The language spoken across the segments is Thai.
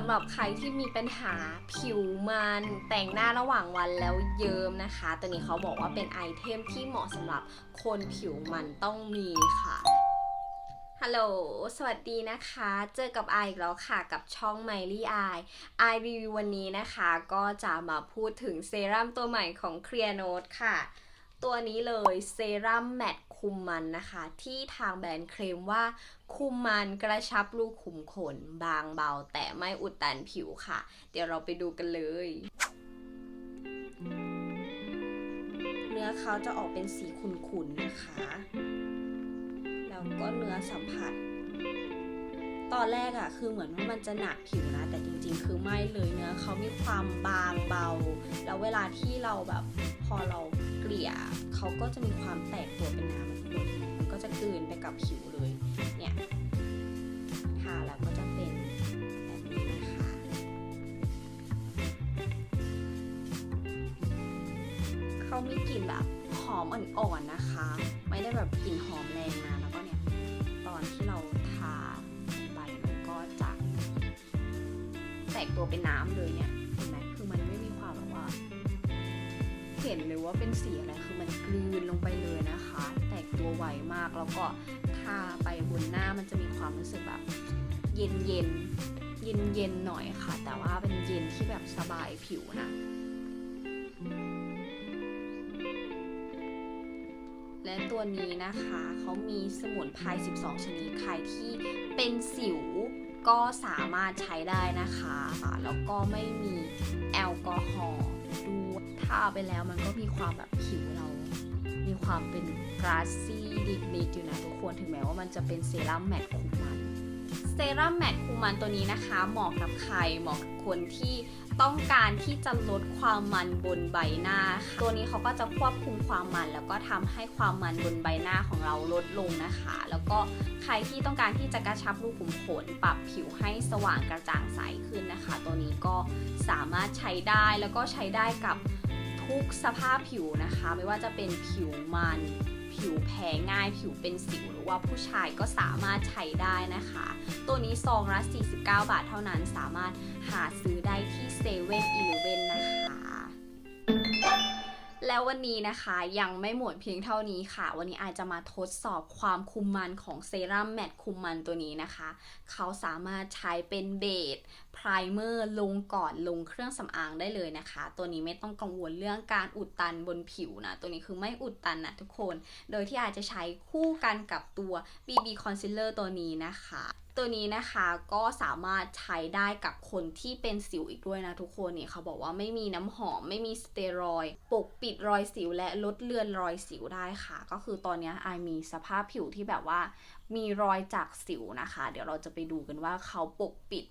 สำหรับใครที่มีปัญหาผิวมันแต่งหน้าระหว่างวันแล้วเยิ้มนะคะ ตัวนี้เขาบอกว่าเป็นไอเทมที่เหมาะสำหรับคนผิวมันต้องมีค่ะฮัลโหล สวัสดีนะคะ เจอกับไออีกแล้วค่ะกับช่องไมลี่ไอไอรีวิววันนี้นะคะ ก็จะมาพูดถึงเซรั่มตัวใหม่ของ Clear Note ค่ะ ตัวนี้เลยเซรั่มแมตต์คุมมันนะคะ ที่ทางแบรนด์เคลมว่าคุมมันกระชับรูขุมขน บางเบา แต่ไม่อุดตันผิวค่ะ เดี๋ยวเราไปดูกันเลย เนื้อเขาจะออกเป็นสีขุ่นๆนะคะ แล้วก็เนื้อสัมผัสตอนแรกอะคือเหมือนว่ามันจะหนักผิวนะ แต่จริงๆ คือไม่เลยเนื้อเขามีความบางเบา แล้วเวลาที่เราแบบพอเรา กลี่ยเขาก็จะมีความแตกตัวเป็นน้ำมันมันก็จะกลืนไปกับผิวเลย เนี่ยทาแล้วก็จะเป็นแบบนี้นะคะ เขามีกลิ่นแบบหอมอ่อนๆนะคะ ไม่ได้แบบกลิ่นหอมแรงนะแล้วก็เนี่ย ตอนที่เราทาไปมันก็จะแตกตัวเป็นน้ำเลยเนี่ยเห็นไหมคือมันไม่มีความแบบว่า เห็นเลยว่าเป็นสีอะไรคือมันกลืนลงไปเลยนะคะ แตกตัวไวมากแล้วก็ทาไปบนหน้ามันจะมีความรู้สึกแบบเย็นเย็นเย็นเย็นหน่อยค่ะ แต่ว่าเป็นเย็นที่แบบสบายผิวนะและตัวนี้นะคะเขามีสมุนไพร 12 ชนิดใครที่เป็นสิวก็สามารถใช้ได้นะคะ แล้วก็ไม่มีแอลกอฮอล์ ดูทาไปแล้วมันก็มีความแบบผิวเรา มีความเป็นกราซซี่นิดๆอยู่นะทุกคนถึงแม้ว่ามันจะเป็นเซรั่มแมตต์คุมมัน เซรั่มแมตต์คุมมันตัวนี้นะคะ เหมาะกับใครเหมาะกับคนที่ต้องการที่จะลดความมันบนใบหน้า ตัวนี้เขาก็จะควบคุมความมัน แล้วก็ทำให้ความมันบนใบหน้าของเราลดลงนะคะ แล้วก็ใครที่ต้องการที่จะกระชับรูขุมขนปรับผิวให้สว่างกระจ่างใสขึ้นนะคะ ตัวนี้ก็สามารถใช้ได้แล้วก็ใช้ได้กับทุกสภาพผิวนะคะ ไม่ว่าจะเป็นผิวมัน แพ้ง่ายผิวเป็นสิวหรือว่าผู้ชายก็สามารถใช้ได้นะคะ ตัวนี้ซองละ49 บาทเท่านั้นสามารถหาซื้อได้ที่เซเว่นอีเลเว่น แล้ววันนี้นะคะยังไม่หมดเพียงเท่านี้ค่ะ วันนี้อาจจะมาทดสอบความคุมมันของเซรั่มแมตคุมมันตัวนี้นะคะ เขาสามารถใช้เป็นเบสไพรเมอร์ลงก่อนลงเครื่องสำอางได้เลยนะคะ ตัวนี้ไม่ต้องกังวลเรื่องการอุดตันบนผิวนะ ตัวนี้คือไม่อุดตันนะทุกคน โดยที่อาจจะใช้คู่กันกับตัว BB Concealer ตัวนี้นะคะ ตัวนี้นะคะก็สามารถใช้ได้กับคนที่เป็นสิวอีกด้วยนะทุกคนเนี่ยเขาบอกว่าไม่มีน้ำหอมไม่มีสเตียรอยปกปิดรอยสิวและลดเลือนรอยสิวได้ค่ะ ก็คือตอนนี้ไอมีสภาพผิวที่แบบว่า มีรอยจากสิวนะคะ เดี๋ยวเราจะไปดูกันว่าเขาปกปิด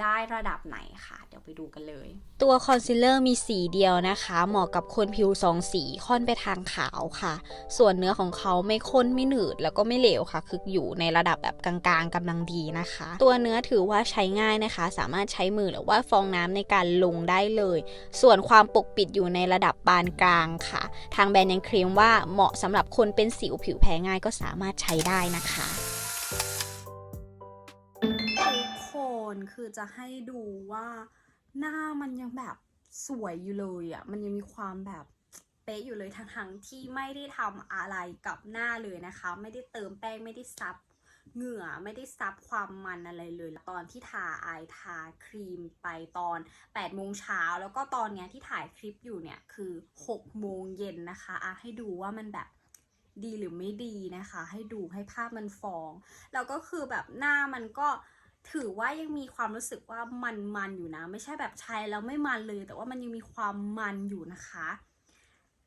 ได้ระดับไหนค่ะ เดี๋ยวไปดูกันเลย ตัวคอนซีลเลอร์มีสีเดียวนะคะ เหมาะกับคนผิวสองสีค่อนไปทางขาวค่ะ ส่วนเนื้อของเขาไม่ข้นไม่หนืดแล้วก็ไม่เหลวค่ะ คืออยู่ในระดับแบบกลางๆกำลังดีนะคะ ตัวเนื้อถือว่าใช้ง่ายนะคะ สามารถใช้มือหรือว่าฟองน้ำในการลงได้เลย ส่วนความปกปิดอยู่ในระดับปานกลางค่ะ ทางแบรนด์ยังเคลมว่าเหมาะสำหรับคนเป็นสิวผิวแพ้ง่ายก็สามารถใช้ได้นะคะ นคือจะให้ดูว่าหน้ามันยังแบบสวยอยู่เลยอะ่ะ มันยังมีความแบบเป๊ะอยู่เลยทั้งทงๆที่ไม่ได้ทำอะไรกับหน้าเลยนะคะ ไม่ได้เติมแป้งไม่ได้ซับเหงื่อไม่ได้ซับความมันอะไรเลย ตอนที่ทาอายทาครีมไปตอน8โมงเช้าแล้วก็ตอนเนี้ยที่ถ่ายคลิปอยู่เนี่ยคือ6โมงเย็นนะคะอะให้ดูว่ามันแบบดีหรือไม่ดีนะคะ ให้ดูให้ภาพมันฟอง แล้วก็คือแบบหน้ามันก็ ถือว่ายังมีความรู้สึกว่ามันมันอยู่นะ ไม่ใช่แบบใช้แล้วไม่มันเลย แต่ว่ามันยังมีความมันอยู่นะคะ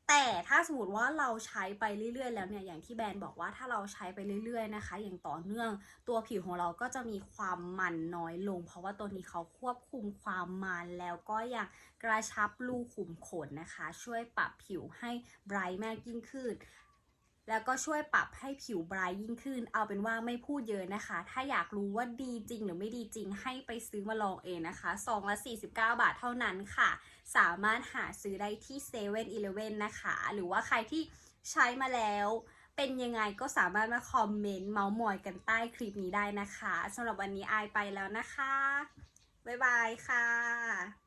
แต่ถ้าสมมติว่าเราใช้ไปเรื่อยๆ แล้วเนี่ยอย่างที่แบรนด์บอกว่าถ้าเราใช้ไปเรื่อยๆนะคะ อย่างต่อเนื่องตัวผิวของเราก็จะมีความมันน้อยลง เพราะว่าตัวนี้เขาควบคุมความมันแล้วก็ยังกระชับรูขุมขนนะคะ ช่วยปรับผิวให้ไบรท์มากยิ่งขึ้น แล้วก็ช่วยปรับให้ผิวไบรท์ยิ่งขึ้น เอาเป็นว่าไม่พูดเยอะนะคะ ถ้าอยากรู้ว่าดีจริงหรือไม่ดีจริงให้ไปซื้อมาลองเองนะคะซองละ49 บาทเท่านั้นค่ะ สามารถหาซื้อได้ที่7 e เ e ่ e อนะคะ หรือว่าใครที่ใช้มาแล้วเป็นยังไงก็สามารถมาคอมเมนต์เมาส์มอยกันใต้คลิปนี้ได้นะคะสำหรับวันนี้อายไปแล้วนะคะ บ๊ายบายค่ะ